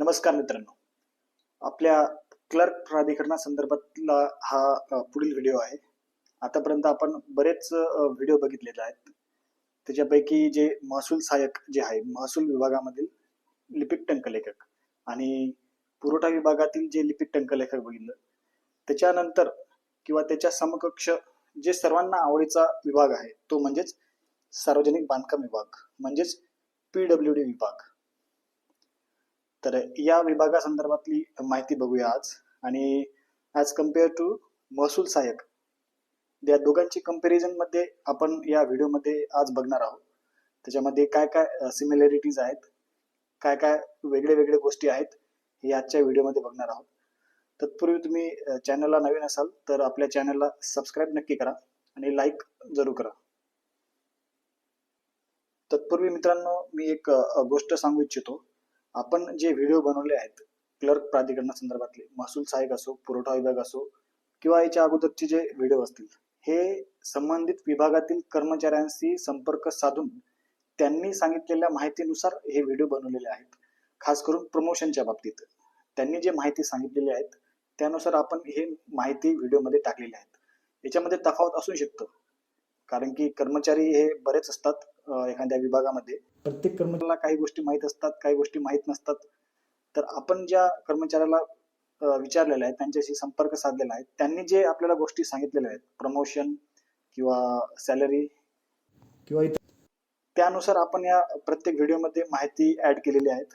नमस्कार मित्रांनो. आपल्या क्लर्क प्राधिकरणासंदर्भातला हा पुढील व्हिडिओ आहे. आतापर्यंत आपण बरेच व्हिडिओ बघितलेले आहेत. त्याच्यापैकी जे महसूल सहाय्यक जे आहे महसूल विभागामधील लिपिक टंकलेखक आणि पुरवठा विभागातील जे लिपिक टंकलेखक बघितलं त्याच्यानंतर किंवा त्याच्या समकक्ष जे सर्वांना आवडीचा विभाग आहे तो म्हणजेच सार्वजनिक बांधकाम विभाग म्हणजेच पी डब्ल्यू डी विभाग. तर या विभागासंदर्भातली माहिती बघूया आज. आणि ॲज कंपेअर टू महसूल सहाय्यक या दोघांची कंपॅरिझनमध्ये आपण या व्हिडिओमध्ये आज बघणार आहोत. त्याच्यामध्ये काय काय सिमिलॅरिटीज आहेत काय काय वेगळे वेगळे गोष्टी आहेत हे आजच्या व्हिडिओमध्ये बघणार आहोत. तत्पूर्वी तुम्ही चॅनलला नवीन असाल तर आपल्या चॅनलला सबस्क्राईब नक्की करा आणि लाईक जरूर करा. तत्पूर्वी मित्रांनो मी एक गोष्ट सांगू इच्छितो. आपण जे व्हिडिओ बनवले आहेत क्लर्क प्राधिकरणासंदर्भातले महसूल सहाय्यक असो पुरवठा विभाग असो किंवा याच्या अगोदरचे जे व्हिडिओ असतील हे संबंधित विभागातील कर्मचाऱ्यांशी संपर्क साधून त्यांनी सांगितलेल्या माहितीनुसार हे व्हिडिओ बनवलेले आहेत. खास करून प्रमोशनच्या बाबतीत. त्यांनी जे माहिती सांगितलेली आहेत त्यानुसार आपण हे माहिती व्हिडिओमध्ये टाकलेली आहेत. याच्यामध्ये तफावत असू शकतं. कारण की कर्मचारी हे बरेच असतात. एखाद्या विभागामध्ये. प्रत्येक कर्मचाऱ्याला काही गोष्टी माहीत असतात काही गोष्टी माहीत नसतात. तर आपण ज्या कर्मचाऱ्याला विचारलेल्या आहेत त्यांच्याशी संपर्क साधलेला आहे त्यांनी जे आपल्याला गोष्टी सांगितलेल्या आहेत प्रमोशन किंवा सॅलरी किंवा इतर त्यानुसार आपण या प्रत्येक व्हिडिओमध्ये माहिती ऍड केलेली आहेत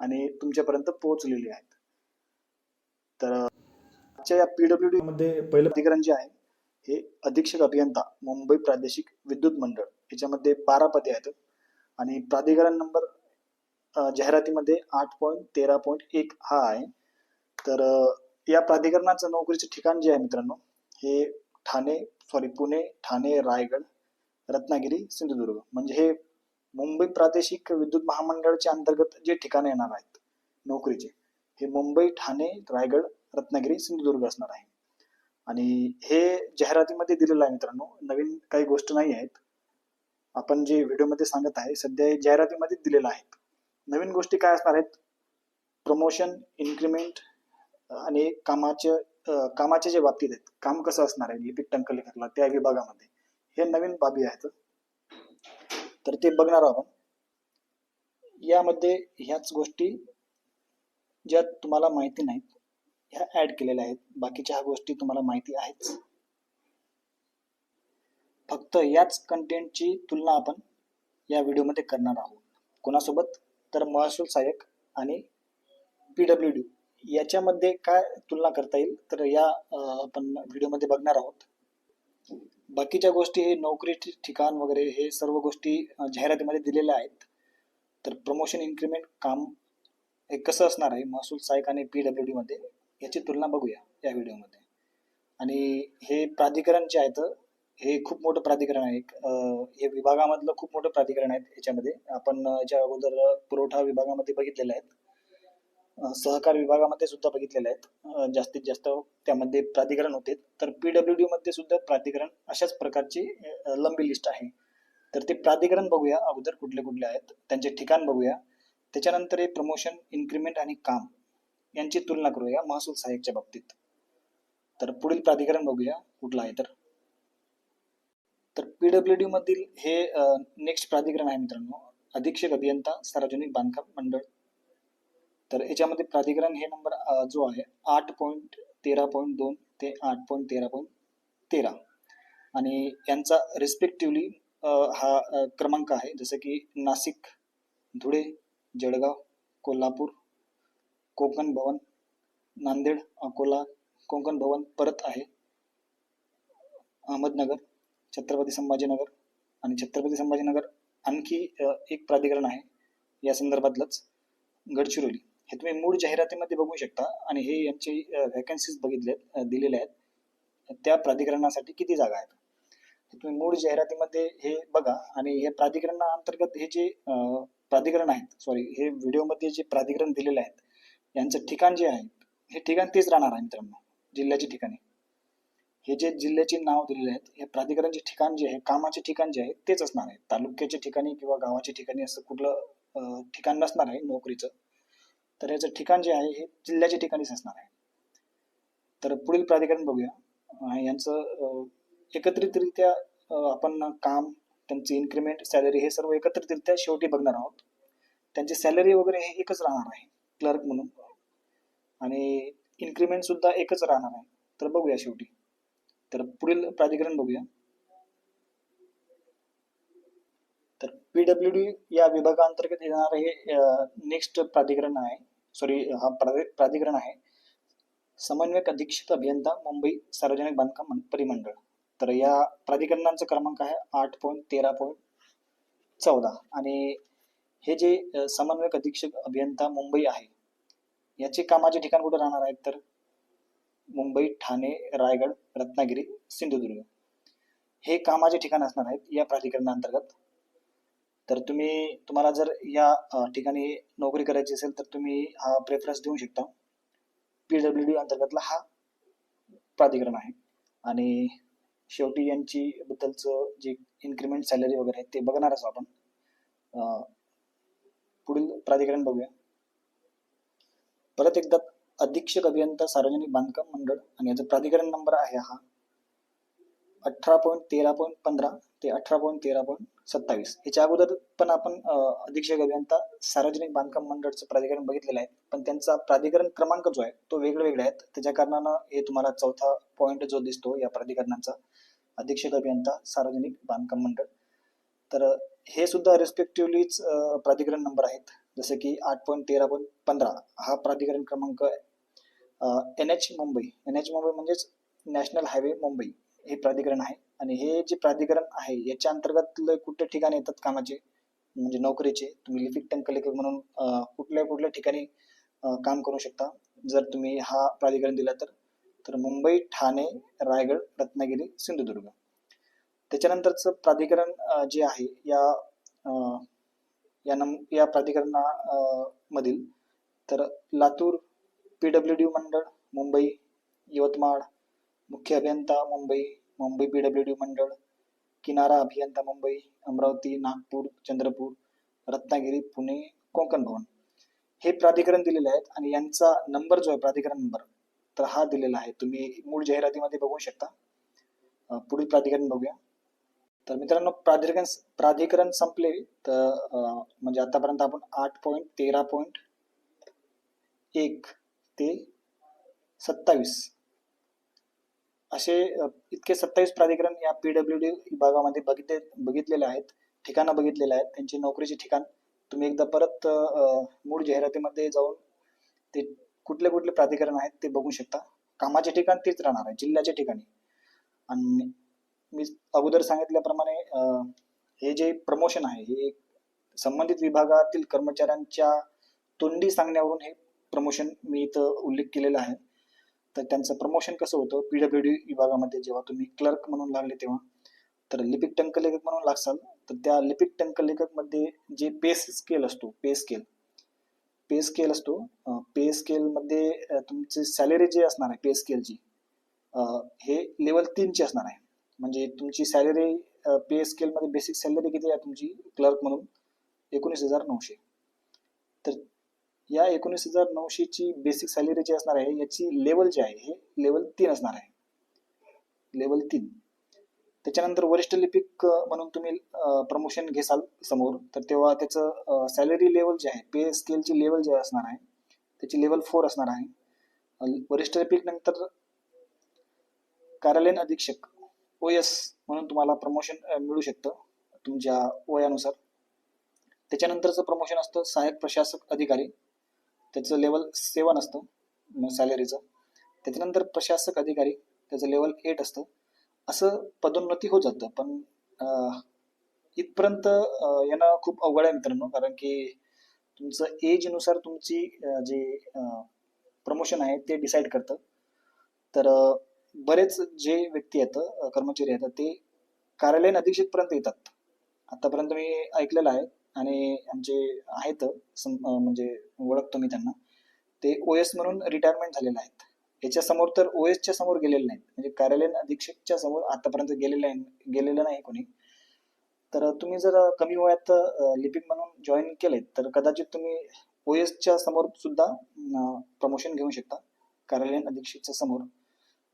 आणि तुमच्यापर्यंत पोहोचलेली आहेत. तर आजच्या या पीडब्ल्यू डी मध्ये पहिलं अधिकरण जे आहे हे अधीक्षक अभियंता मुंबई प्रादेशिक विद्युत मंडळ. याच्यामध्ये बारा पदे आहेत. आणि प्राधिकरण नंबर जाहिरातीमध्ये आठ पॉईंट तेरा पॉईंट एक हा आहे. तर या प्राधिकरणाचं नोकरीचं ठिकाण जे आहे मित्रांनो हे ठाणे सॉरी पुणे ठाणे रायगड रत्नागिरी सिंधुदुर्ग. म्हणजे हे मुंबई प्रादेशिक विद्युत महामंडळाच्या अंतर्गत जे ठिकाणं येणार आहेत नोकरीचे हे मुंबई ठाणे रायगड रत्नागिरी सिंधुदुर्ग असणार आहे. आणि हे जाहिरातीमध्ये दिलेलं आहे मित्रांनो नवीन काही गोष्ट नाही आहेत. आपण जे व्हिडिओमध्ये सांगत आहे सध्या जाहिरातीमध्ये दिलेलं आहे. नवीन गोष्टी काय असणार आहेत? प्रमोशन इन्क्रीमेंट आणि कामाचे कामाच्या जे बाबतीत आहेत काम कसं असणार आहे लिपिक टंकलेखकला त्या विभागामध्ये हे नवीन बाबी आहेत. तर ते बघणार आहोत आपण. यामध्ये ह्याच गोष्टी ज्या तुम्हाला माहिती नाहीत ह्या ऍड केलेल्या आहेत. बाकीच्या ह्या गोष्टी तुम्हाला माहिती आहेच. फक्त याच कंटेंटची तुलना आपण या व्हिडिओमध्ये करणार आहोत. कोणासोबत? तर महसूल सहाय्यक आणि पी डब्ल्यू डी याच्यामध्ये काय तुलना करता येईल? तर या आपण व्हिडिओमध्ये बघणार आहोत. बाकीच्या गोष्टी हे नोकरी ठिकाण वगैरे हे सर्व गोष्टी जाहिरातीमध्ये दिलेल्या आहेत. तर प्रमोशन इन्क्रीमेंट काम हे कसं असणार आहे? महसूल सहाय्यक आणि पी डब्ल्यू डीमध्ये याची तुलना बघूया या व्हिडिओमध्ये आणि हे प्राधिकरण जे आहेत हे खूप मोठं प्राधिकरण आहे. हे विभागामधलं खूप मोठं प्राधिकरण आहे याच्यामध्ये. आपण ज्या याच्या अगोदर पुरवठा विभागामध्ये बघितलेलं आहेत. सहकार विभागामध्ये सुद्धा बघितलेले आहेत. जास्तीत जास्त त्यामध्ये प्राधिकरण होते. तर पी डब्ल्यू डी मध्ये सुद्धा प्राधिकरण अशाच प्रकारची लंबी लिस्ट आहे. तर ते प्राधिकरण बघूया. अगोदर कुठले कुठले आहेत त्यांचे ठिकाण बघूया. त्याच्यानंतर हे प्रमोशन इन्क्रीमेंट आणि काम यांची तुलना करूया. महसूल सहाय्यकच्या बाबतीत. तर पुढील प्राधिकरण बघूया. कुठलं आहे तर? तर पीडब्ल्यू मधील हे नेक्स्ट प्राधिकरण आहे मित्रांनो. अधीक्षक अभियंता सार्वजनिक बांधकाम मंडळ. तर याच्यामध्ये प्राधिकरण हे नंबर जो आहे आठ पॉईंट तेरा पॉईंट दोन ते आठ पॉईंट तेरा पॉईंट तेरा. आणि यांचा रिस्पेक्टिव्हली हा क्रमांक आहे जसं की नाशिक धुळे जळगाव कोल्हापूर कोकण भवन नांदेड अकोला कोकण भवन परत आहे अहमदनगर छत्रपती संभाजीनगर आणि छत्रपती संभाजीनगर आणखी एक प्राधिकरण आहे. या संदर्भातलंच गडचिरोली. हे तुम्ही मूळ जाहिरातीमध्ये बघू शकता आणि हे यांचे व्हॅकन्सीज बघितले दिलेल्या आहेत. त्या प्राधिकरणासाठी किती जागा आहेत? तुम्ही मूळ जाहिरातीमध्ये हे बघा आणि हे प्राधिकरणाअंतर्गत हे जे प्राधिकरण आहेत सॉरी हे व्हिडिओमध्ये जे प्राधिकरण दिलेले आहेत यांचं ठिकाण जे आहे हे ठिकाण तेच राहणार आहे मित्रांनो जिल्ह्याचे ठिकाणी. हे जे जिल्ह्याचे नाव दिलेले आहेत हे प्राधिकरणचे ठिकाण जे आहे कामाचे ठिकाण जे आहे तेच असणार आहे. तालुक्याच्या ठिकाणी किंवा गावाच्या ठिकाणी असं कुठलं ठिकाण नसणार आहे नोकरीचं. तर याचं ठिकाण जे आहे हे जिल्ह्याच्या ठिकाणीच असणार आहे. तर पुढील प्राधिकरण बघूया. यांचं एकत्रितरित्या आपण काम त्यांची इन्क्रीमेंट सॅलरी हे सर्व एकत्रितरित्या शेवटी बघणार आहोत. त्यांची सॅलरी वगैरे हे एकच राहणार आहे क्लर्क म्हणून. आणि इन्क्रीमेंट सुद्धा एकच राहणार आहे. तर बघूया शेवटी. तर पुढील प्राधिकरण बघूया. तर पीडब्ल्यू डी या विभागाअंतर्गत येणार हे नेक्स्ट प्राधिकरण आहे. सॉरी हा प्राधिकरण आहे. समन्वयक अधीक्षक अभियंता मुंबई सार्वजनिक बांधकाम परिमंडळ. तर या प्राधिकरणांचा क्रमांक आहे आठ पॉईंट तेरा पॉईंट चौदा. आणि हे जे समन्वयक अधीक्षक अभियंता मुंबई आहे याचे कामाचे ठिकाण कुठे राहणार आहेत तर? मुंबई ठाणे रायगड रत्नागिरी सिंधुदुर्ग. हे कामाचे ठिकाण असणार आहेत या प्राधिकरणाअंतर्गत तर तुम्ही तुम्हाला जर या ठिकाणी नोकरी करायची असेल तर तुम्ही हा प्रेफरन्स देऊ शकता. पीडब्ल्यू डी अंतर्गतला हा प्राधिकरण आहे. आणि शेवटी यांची बद्दलचं जे इन्क्रिमेंट सॅलरी वगैरे आहे ते बघणारच आपण. पुढील प्राधिकरण बघूया. परत एकदा अधीक्षक अभियंता सार्वजनिक बांधकाम मंडळ आणि याचा प्राधिकरण नंबर आहे हा. अठरा पॉईंट तेरा पॉईंट पंधरा ते अठरा पॉईंट तेरा पॉईंट सत्तावीस. याच्या अगोदर पण आपण अधीक्षक अभियंता सार्वजनिक बांधकाम मंडळचं प्राधिकरण बघितलेलं आहे. पण त्यांचा प्राधिकरण क्रमांक जो आहे तो वेगळे वेगळे आहेत त्याच्या कारणानं हे तुम्हाला चौथा पॉईंट जो दिसतो या प्राधिकरणाचा अधीक्षक अभियंता सार्वजनिक बांधकाम मंडळ. तर हे सुद्धा रेस्पेक्टिव्हलीच प्राधिकरण नंबर आहेत. जसे की आठ पॉईंट तेरा पॉईंट पंधरा हा प्राधिकरण क्रमांक N H Mumbai. N H Mumbai म्हणजेच नॅशनल हायवे मुंबई हे प्राधिकरण आहे. आणि हे जे प्राधिकरण आहे याच्या अंतर्गत कुठल्या ठिकाणी येतात कामाचे? म्हणजे नोकरीचे. तुम्ही लिपिक टंकलेखक म्हणून कुठल्या कुठल्या ठिकाणी काम करू शकता? जर तुम्ही हा प्राधिकरण दिला तर तर मुंबई ठाणे रायगड रत्नागिरी सिंधुदुर्ग. त्याच्यानंतरचं प्राधिकरण जे आहे या या नम या प्राधिकरणा मधील तर लातूर पीडब्ल्यू डी मंडळ मुंबई यवतमाळ. मुख्य अभियंता मुंबई मुंबई पीडब्ल्यू डी मंडळ. किनारा अभियंता मुंबई अमरावती नागपूर चंद्रपूर रत्नागिरी पुणे कोकण भवन. हे प्राधिकरण दिलेले आहेत आणि यांचा नंबर जो आहे प्राधिकरण नंबर तर हा दिलेला आहे. तुम्ही मूळ जाहिरातीमध्ये बघू शकता. पुढील प्राधिकरण बघूया. तर मित्रांनो प्राधिकरण प्राधिकरण संपले तर म्हणजे आतापर्यंत आपण आठ पॉईंट तेरा पॉईंट एक ते सत्तावीस. असे इतके सत्तावीस प्राधिकरण या पीडब्ल्यू डी विभागामध्ये बघितले बघितलेले आहेत ठिकाणं बघितलेले आहेत. त्यांची नोकरीचे ठिकाण तुम्ही एकदा परत मूळ जाहिरातीमध्ये जाऊन ते कुठले कुठले प्राधिकरण आहेत ते बघू शकता. कामाचे ठिकाण तेच राहणार आहे जिल्ह्याच्या ठिकाणी. आणि मी अगोदर सांगितल्याप्रमाणे हे जे प्रमोशन आहे हे संबंधित विभागातील कर्मचाऱ्यांच्या तोंडी सांगण्यावरून हे प्रमोशन मी इथं उल्लेख केलेला आहे. तर त्यांचं प्रमोशन कसं होतं? पीडब्ल्यू डी विभागामध्ये जेव्हा तुम्ही क्लर्क म्हणून लागले तेव्हा तर लिपिक टंकलेखक म्हणून लागसाल. तर त्या लिपिक टंकलेखकमध्ये जे पे स्केल असतो पे स्केल पे स्केल असतो पे स्केल मध्ये तुमची सॅलरी जी असणार आहे पे स्केलची हे लेवल तीनची असणार आहे. म्हणजे तुमची सॅलरी पे स्केल मध्ये बेसिक सॅलरी किती आहे तुमची क्लर्क म्हणून? एकोणीस हजार नऊशे. या एकोणीस हजार नऊशेची बेसिक सॅलरी जी असणार आहे याची लेवल जे आहे हे लेवल तीन असणार आहे. लेवल तीन. त्याच्यानंतर वरिष्ठ लिपिक म्हणून तुम्ही प्रमोशन घेसाल समोर तर तेव्हा त्याचं सॅलरी लेवल जे आहे पे स्केलची लेवल जे असणार आहे त्याची लेवल फोर असणार आहे. वरिष्ठ लिपिक नंतर कार्यालयीन अधीक्षक ओ एस म्हणून तुम्हाला प्रमोशन मिळू शकतं तुमच्या वयानुसार. त्याच्यानंतरचं प्रमोशन असतं सहाय्यक प्रशासक अधिकारी. त्याचं लेवल सेवन असतं सॅलरीचं त्याच्यानंतर प्रशासक अधिकारी त्याचं लेवल एट असतं. असं पदोन्नती होत जातं पण इथपर्यंत यांना येणं खूप अवघड आहे मित्रांनो कारण की तुमचं एजनुसार तुमची जे प्रमोशन आहे ते डिसाईड करतं. तर बरेच जे व्यक्ती आहेत कर्मचारी आहेत ते कार्यालयीन अधीक्षकपर्यंत येतात. आतापर्यंत मी ऐकलेलं आहे आणि आमचे आहेत म्हणजे ओळखतो मी त्यांना ते ओ एस म्हणून रिटायरमेंट झालेले आहेत. याच्या समोर तर ओ एसच्या समोर गेलेले नाहीत. म्हणजे कार्यालयीन अधीक्षकच्या समोर आतापर्यंत गेलेले आहे- गेलेलं नाही कोणी. तर तुम्ही जर कमी वयात लिपिक म्हणून जॉईन केले तर कदाचित तुम्ही ओ एसच्या समोर सुद्धा प्रमोशन घेऊ शकता कार्यालयीन अधीक्षकच्या समोर.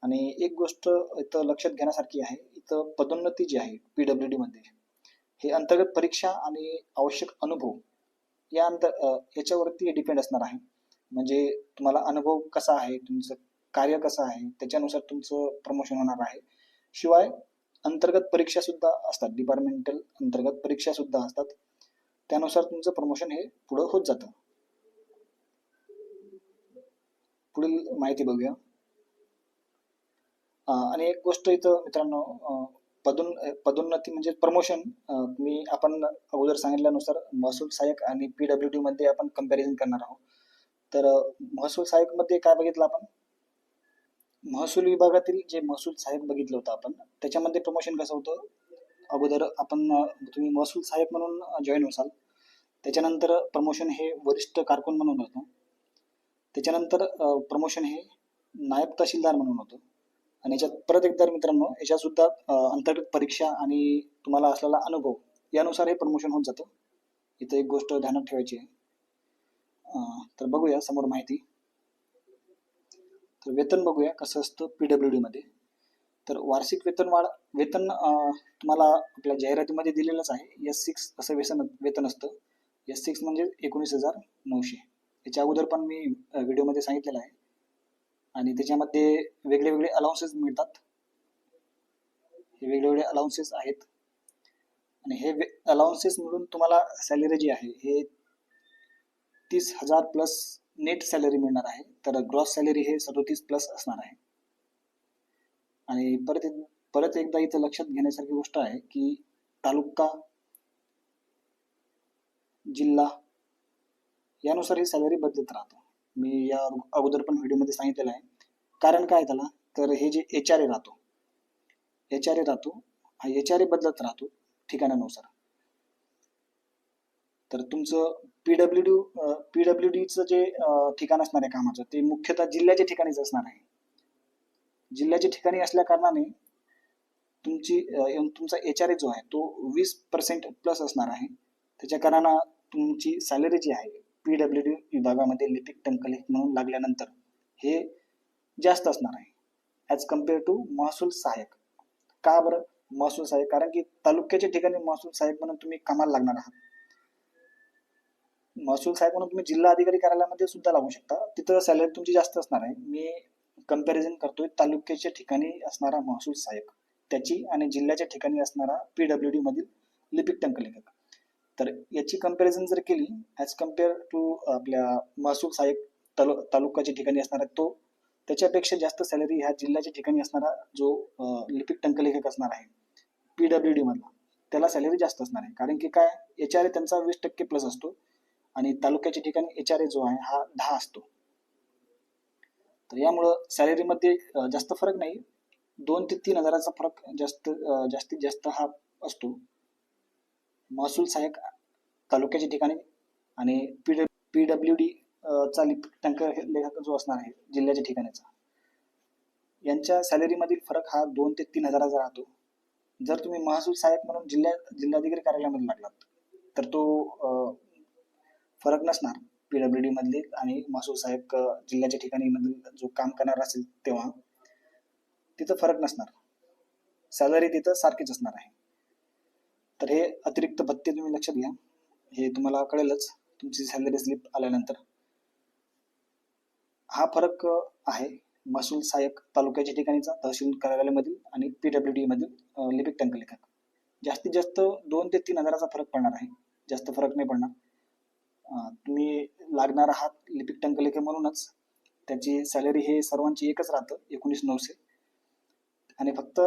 आणि एक गोष्ट इथं लक्षात घेण्यासारखी आहे इथं पदोन्नती जी आहे पीडब्ल्यू डी मध्ये हे अंतर्गत परीक्षा आणि आवश्यक अनुभव या अंतर याच्यावरती डिपेंड असणार आहे. म्हणजे तुम्हाला अनुभव कसा आहे तुमचं कार्य कसं आहे त्याच्यानुसार तुमचं प्रमोशन होणार आहे. शिवाय अंतर्गत परीक्षा सुद्धा असतात डिपार्टमेंटल अंतर्गत परीक्षा सुद्धा असतात. त्यानुसार तुमचं प्रमोशन हे पुढं होत जातं. पुढील माहिती बघूया. आणि एक गोष्ट इथं मित्रांनो पदोन पदोन्नती म्हणजे प्रमोशन मी आपण अगोदर सांगितल्यानुसार महसूल सहाय्यक आणि पीडब्ल्यू डी मध्ये आपण कंपॅरिझन करणार आहोत. तर महसूल सहाय्यकमध्ये काय बघितलं आपण? महसूल विभागातील जे महसूल सहाय्यक बघितलं होतं आपण त्याच्यामध्ये प्रमोशन कसं होतं? अगोदर आपण तुम्ही महसूल सहाय्यक म्हणून जॉईन होसाल. त्याच्यानंतर प्रमोशन हे वरिष्ठ कारकून म्हणून होतं. त्याच्यानंतर प्रमोशन हे नायब तहसीलदार म्हणून होतं. आणि याच्यात परत एकदा मित्रांनो याच्यात सुद्धा अंतर्गत परीक्षा आणि तुम्हाला असलेला अनुभव यानुसार हे प्रमोशन होत जातं. इथं एक गोष्ट ध्यानात ठेवायची आहे. तर बघूया समोर माहिती. तर वेतन बघूया कसं असतं पीडब्ल्यू डी मध्ये. तर वार्षिक वेतन वाढ वेतन तुम्हाला आपल्या जाहिरातीमध्ये दिलेलंच आहे. एस सिक्स असं वेतन वेतन असतं. एस सिक्स म्हणजे एकोणीस हजार नऊशे. याच्या अगोदर पण मी व्हिडिओमध्ये सांगितलेलं आहे. आणि त्याच्यामध्ये वेगळे वेगळे अलाउन्सेस मिळतात. हे वेगवेगळे अलाउन्सेस आहेत. आणि हे अलाउन्सेस मिळून तुम्हाला सॅलरी जी आहे हे तीस हजार प्लस नेट सॅलरी मिळणार आहे. तर ग्रॉस सॅलरी हे सदोतीस प्लस असणार आहे. आणि परत परत एकदा इथं लक्षात घेण्यासारखी गोष्ट आहे की तालुका जिल्हा यानुसार ही सॅलरी बदलत राहतो. मी या अगोदर पण व्हिडिओमध्ये सांगितलेलं आहे. कारण काय त्याला? तर हे जे एच आर ए राहतो एच आर ए राहतो हा एच आर ए बदलत राहतो ठिकाणानुसार. तर तुमचं पीडब्ल्यू डी पीडब्ल्यू डीचं जे ठिकाण असणार आहे कामाचं ते मुख्यतः जिल्ह्याच्या ठिकाणीच असणार आहे. जिल्ह्याच्या ठिकाणी असल्या कारणाने तुमची तुमचा एच आर ए जो आहे तो वीस पर्सेंट प्लस असणार आहे. त्याच्या कारणानं तुमची सॅलरी जी आहे पीडब्ल्यू डी विभागामध्ये लिपिक टंकलेख म्हणून लागल्यानंतर हे जास्त असणार आहे. ॲज कंपेअर टू महसूल सहाय्यक. का बरं? महसूल सहाय्यक. कारण की तालुक्याच्या ठिकाणी महसूल सहाय्यक म्हणून तुम्ही कामाला लागणार आहात. महसूल सहाय्यक म्हणून तुम्ही जिल्हा अधिकारी कार्यालयामध्ये सुद्धा लागू शकता. तिथं सॅलरी तुमची जास्त असणार आहे. मी कंपॅरिझन करतोय तालुक्याच्या ठिकाणी असणारा महसूल सहाय्यक. त्याची आणि जिल्ह्याच्या ठिकाणी असणारा पीडब्ल्यू डी मधील लिपिक टंकलेखक. तर याची कंपॅरिझन जर केली ॲज कंपेअर टू आपल्या महसूल सहाय्यक तालु तालुक्याच्या ठिकाणी असणारा तो त्याच्यापेक्षा जास्त सॅलरी ह्या जिल्ह्याच्या ठिकाणी असणारा जो लिपिक टंकलेखक असणार आहे पीडब्ल्यू डी मधला त्याला सॅलरी जास्त असणार आहे. कारण की काय एच आर ए त्यांचा वीस टक्के प्लस असतो आणि तालुक्याच्या ठिकाणी एच आर ए जो आहे हा दहा असतो. तर यामुळं सॅलरीमध्ये जास्त फरक नाही. दोन ते तीन हजाराचा फरक जास्त जास्तीत जास्त हा असतो. महसूल सहाय्यक तालुक्याच्या ठिकाणी आणि पी पी डब्ल्यू डी चा टँकर लेखक जो असणार आहे जिल्ह्याच्या ठिकाणीचा. यांच्या सॅलरीमधील फरक हा दोन ते तीन हजाराचा राहतो. जर तुम्ही महसूल सहाय्यक म्हणून जिल्ह्या जिल्हाधिकारी कार्यालयामध्ये लागलात तर तो फरक नसणार पी डब्ल्यू डी मधले आणि महसूल सहाय्यक जिल्ह्याच्या ठिकाणी जो काम करणार असेल तेव्हा तिथं फरक नसणार. सॅलरी तिथं सारखीच असणार आहे. तर हे अतिरिक्त भत्ते तुम्ही लक्षात घ्या. हे तुम्हाला कळेलच तुमची सॅलरी स्लिप आल्यानंतर. हा फरक आहे महसूल सहाय्यक तालुक्याच्या ठिकाणीचा तहसील कार्यालयामधील आणि पी डब्ल्यू डी मधील लिपिक टंकलेखक जास्तीत जास्त दोन ते तीन हजाराचा फरक पडणार आहे. जास्त फरक नाही पडणार. तुम्ही लागणार आहात लिपिक टंकलेखक म्हणूनच. त्याची सॅलरी हे सर्वांची एकच राहतं एकोणीस नऊशे. आणि फक्त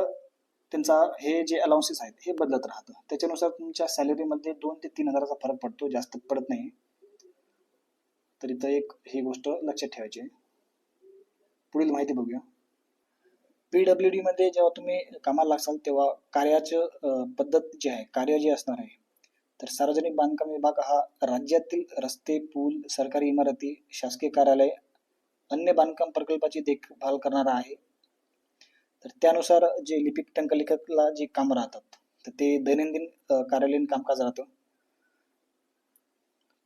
त्यांचा हे जे अलाउन्सेस आहेत हे बदलत राहतं. त्याच्यानुसार तुमच्या सॅलरीमध्ये दोन ते तीन हजाराचा फरक पडतो जास्त पडत नाही. तर इथं एक ही गोष्ट लक्षात ठेवायची आहे. पुढील माहिती बघूया. पीडब्ल्यू डी मध्ये जेव्हा तुम्ही कामाला लागसाल तेव्हा कार्याचं पद्धत जी आहे कार्य जे असणार आहे तर सार्वजनिक बांधकाम विभाग हा राज्यातील रस्ते पूल सरकारी इमारती शासकीय कार्यालय अन्य बांधकाम प्रकल्पाची देखभाल करणारा आहे. तर त्यानुसार जे लिपिक टंकलेखकला जे काम राहतात तर ते दैनंदिन कार्यालयीन कामकाज राहतं.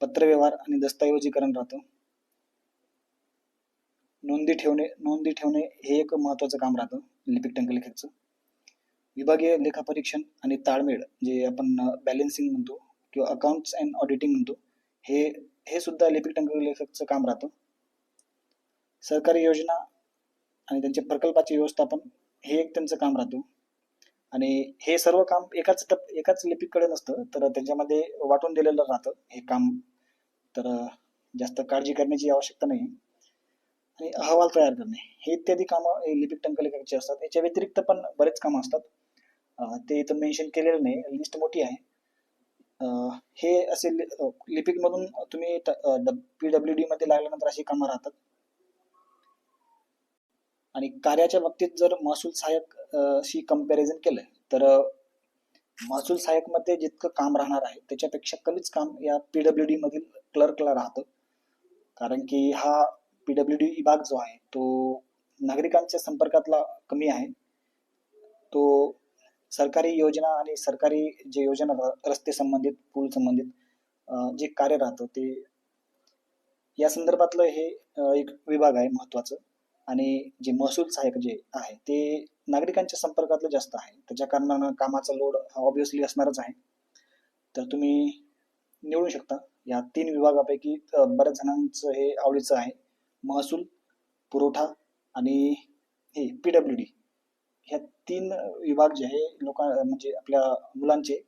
पत्रव्यवहार आणि दस्तऐवजीकरण राहतं. नोंदी ठेवणे नोंदी ठेवणे हे एक महत्वाचं काम राहतं लिपिक टंकलेखकचं विभागीय लेखापरीक्षण आणि ताळमेळ जे आपण बॅलेन्सिंग म्हणतो किंवा अकाउंट्स अँड ऑडिटिंग म्हणतो हे हे सुद्धा लिपिक टंकलेखकचं काम राहतं. सरकारी योजना आणि त्यांच्या प्रकल्पाचे व्यवस्थापन हे एक त्यांचं काम राहतं. आणि हे सर्व काम एकाच टप एकाच लिपिककडे नसतं तर त्याच्यामध्ये वाटून दिलेलं राहतं हे काम. तर जास्त काळजी करण्याची आवश्यकता नाही. आणि अहवाल तयार करणे हे इत्यादी कामं हे लिपिक टंकलेखकाची असतात. याच्या व्यतिरिक्त पण बरेच कामं असतात. ते इथं मेन्शन केलेलं नाही लिस्ट मोठी आहे. हे असे लि- लिपिकमधून तुम्ही पी डब्ल्यू डी मध्ये लागल्यानंतर अशी कामं राहतात. आणि कार्याच्या बाबतीत जर महसूल सहाय्यक शी कंपॅरिझन केलं तर महसूल सहाय्यकमध्ये जितकं काम राहणार आहे त्याच्यापेक्षा कमीच काम या पीडब्ल्यू डी मधील क्लर्कला राहतं. कारण की हा पीडब्ल्यू डी विभाग जो आहे तो नागरिकांच्या संपर्कातला कमी आहे. तो सरकारी योजना आणि सरकारी जे योजना रस्ते संबंधित पूल संबंधित जे कार्य राहतं ते या संदर्भातलं हे एक विभाग आहे महत्वाचं. आणि जे महसूल सहाय्यक जे आहे ते नागरिकांच्या संपर्कातलं जास्त आहे. त्याच्या कारणानं कामाचा लोड ऑब्विसली असणारच आहे. तर तुम्ही निवडू शकता. या तीन विभागापैकी बऱ्याच जणांचं हे आवडीचं आहे. महसूल पुरवठा आणि हे पी डब्ल्यू डी ह्या तीन विभाग जे आहे लोकां म्हणजे आपल्या मुलांचे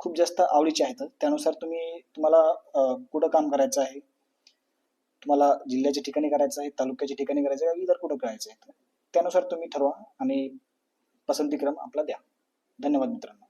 खूप जास्त आवडीचे आहेत. त्यानुसार तुम्ही तुम्हाला कुठं काम करायचं आहे? तुम्हाला जिल्ह्याच्या ठिकाणी करायचं आहे तालुक्याच्या ठिकाणी करायचं आहे इतर कुठं करायचं आहे? त्यानुसार तुम्ही ठरवा आणि पसंतीक्रम आपला द्या. धन्यवाद मित्रांनो.